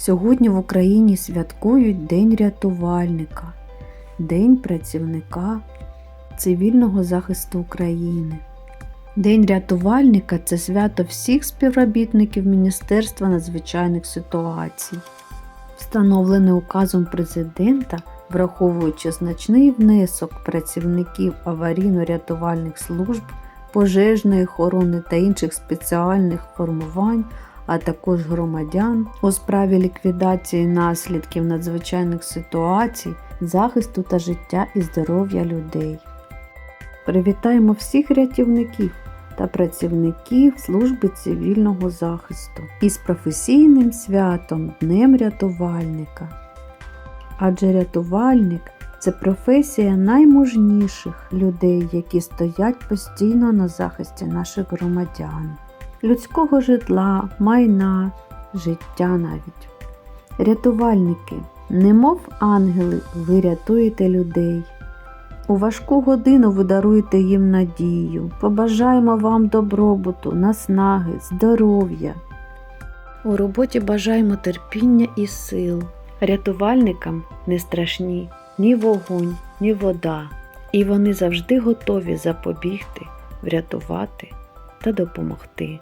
Сьогодні в Україні святкують День рятувальника, День працівника цивільного захисту України. День рятувальника це свято всіх співробітників Міністерства надзвичайних ситуацій. Встановлене указом президента, враховуючи значний внесок працівників аварійно-рятувальних служб, пожежної охорони та інших спеціальних формувань, а також громадян у справі ліквідації наслідків надзвичайних ситуацій, захисту та життя і здоров'я людей. Привітаємо всіх рятівників та працівників служби цивільного захисту із професійним святом Днем рятувальника. Адже рятувальник це професія наймужніших людей, які стоять постійно на захисті наших громадян, людського житла, майна, життя навіть. Рятувальники, немов ангели, ви рятуєте людей. У важку годину ви даруєте їм надію. Побажаємо вам добробуту, наснаги, здоров'я. У роботі бажаємо терпіння і сил. Рятувальникам не страшні ні вогонь, ні вода, і вони завжди готові запобігти, врятувати та допомогти.